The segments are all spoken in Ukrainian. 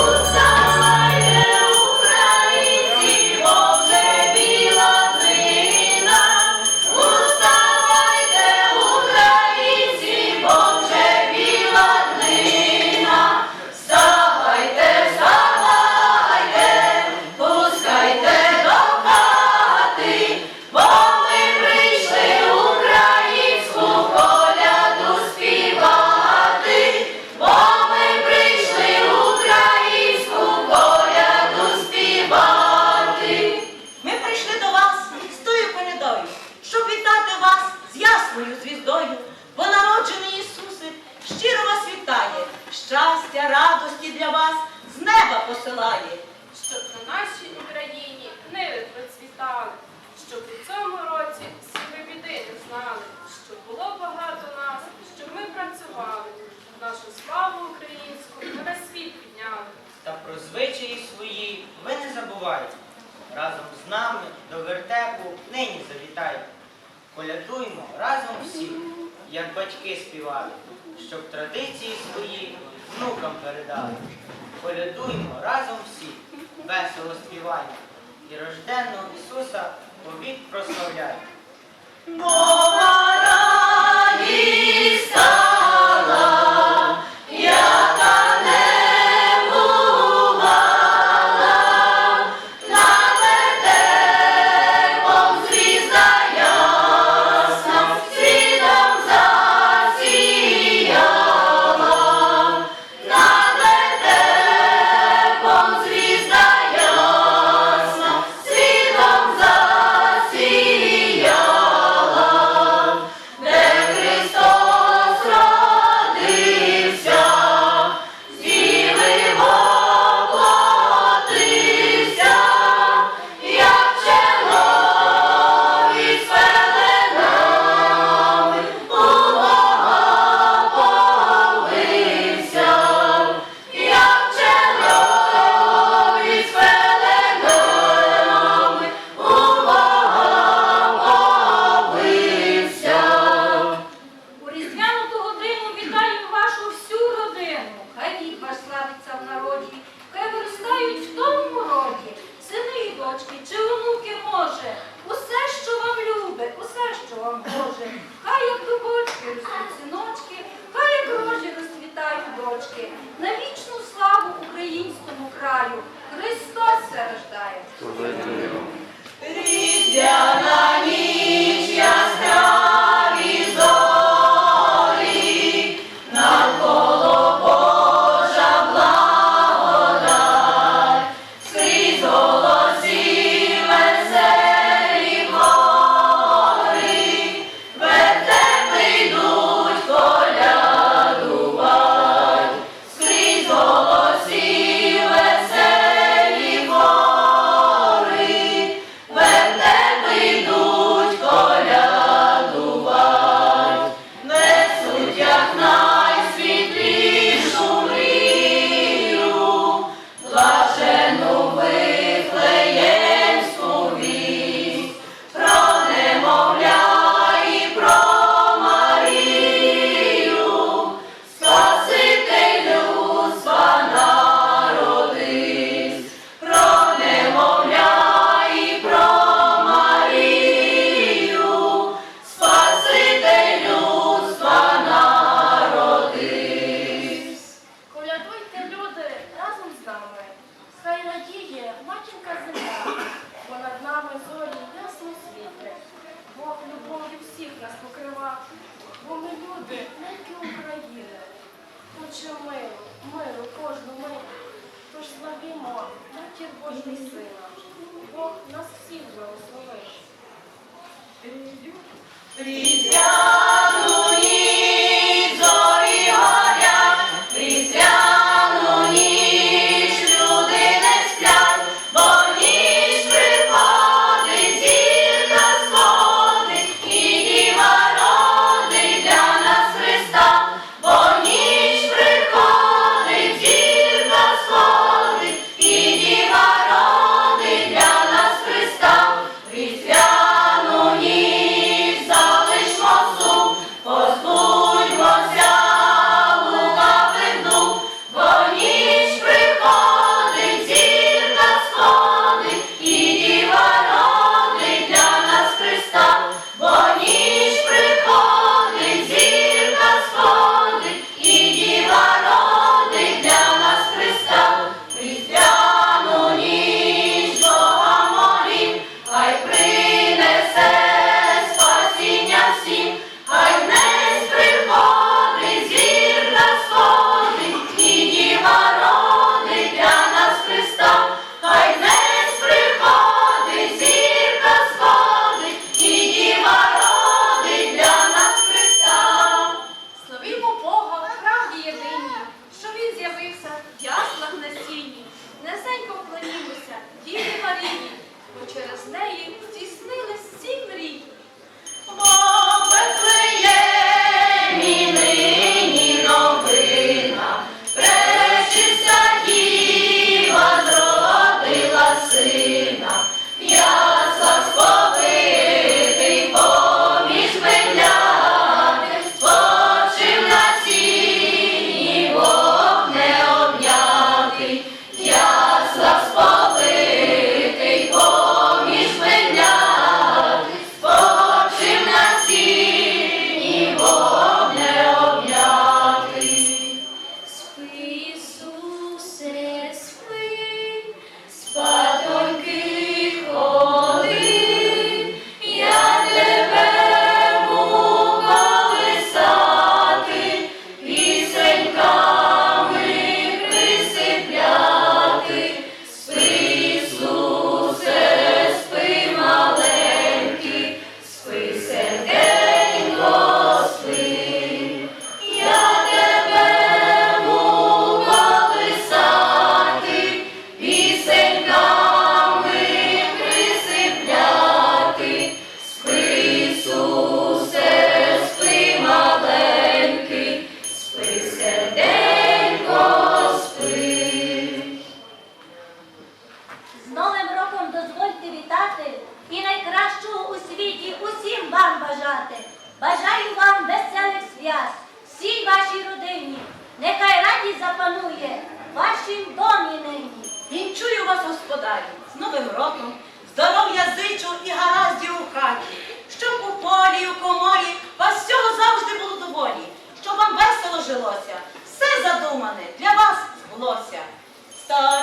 Musa. забувайте, разом з нами до вертепу нині завітайте. Колядуймо разом всі, як батьки співали, щоб традиції свої внукам передали. Колядуймо разом всі, весело співання і рожденного Ісуса повік прославляємо. Hallelujah. Three. волосся. Стар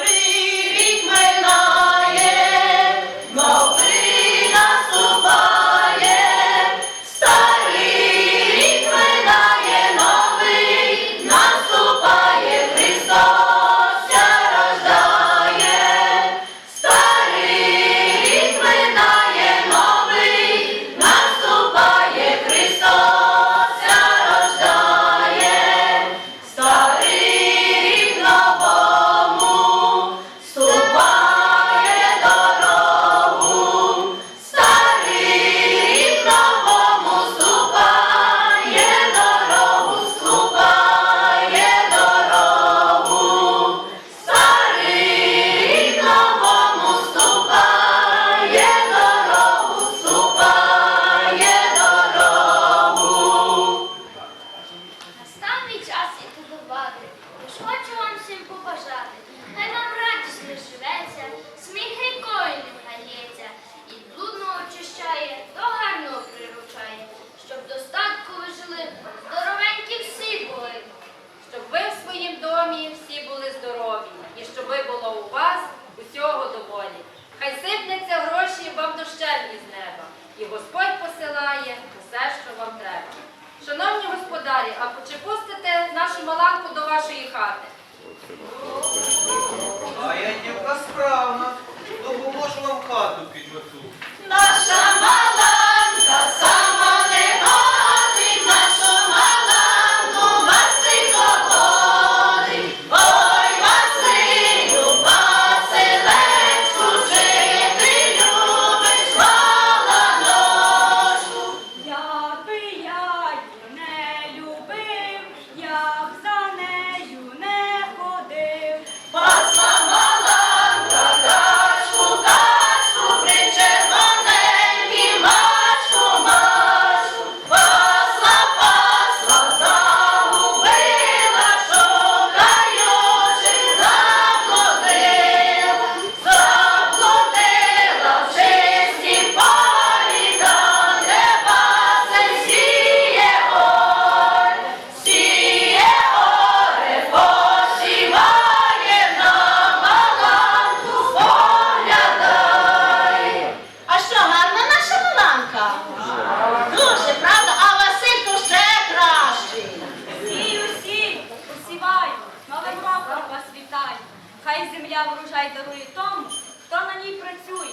урожай дарує тому, хто на ній працює.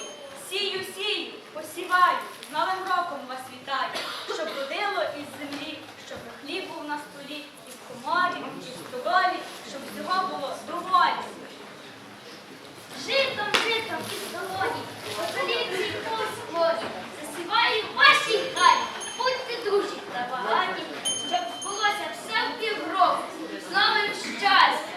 Сію, сію, посіваю, з новим роком вас вітаю, щоб родило із землі, щоб хліб був на столі, і в комарі, і в столі, щоб всього було доволі. Житом, житом і столоні, посолітній господі, засіваю ваші хаті, будьте дружі та багаті, щоб збулося все в півроку, з новим щастям.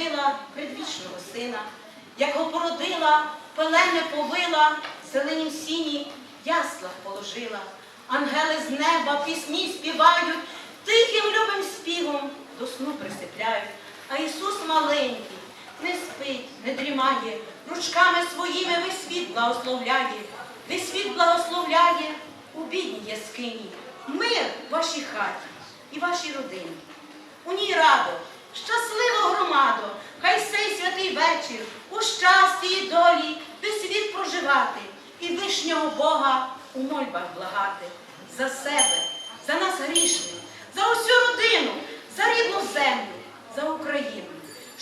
породила предвічного сина, якого породила, пелене повила, зеленім сіні ясла положила. Ангели з неба пісні співають, тихим любим співом до сну присипляють. А Ісус маленький не спить, не дрімає, ручками своїми весь світ благословляє, весь світ благословляє у бідній яскині. Мир в вашій хаті і вашій родині. У ній радо. Щасливо, громадо, хай сей святий вечір у щасті і долі весь світ проживати і вишнього Бога у мольбах благати за себе, за нас грішних, за усю родину, за рідну землю, за Україну,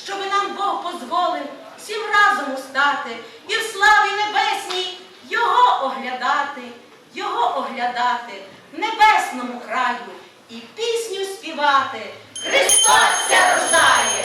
щоби нам Бог дозволив всім разом устати і в славі небесній Його оглядати, Його оглядати в небесному краю і пісню співати. Христос рождає!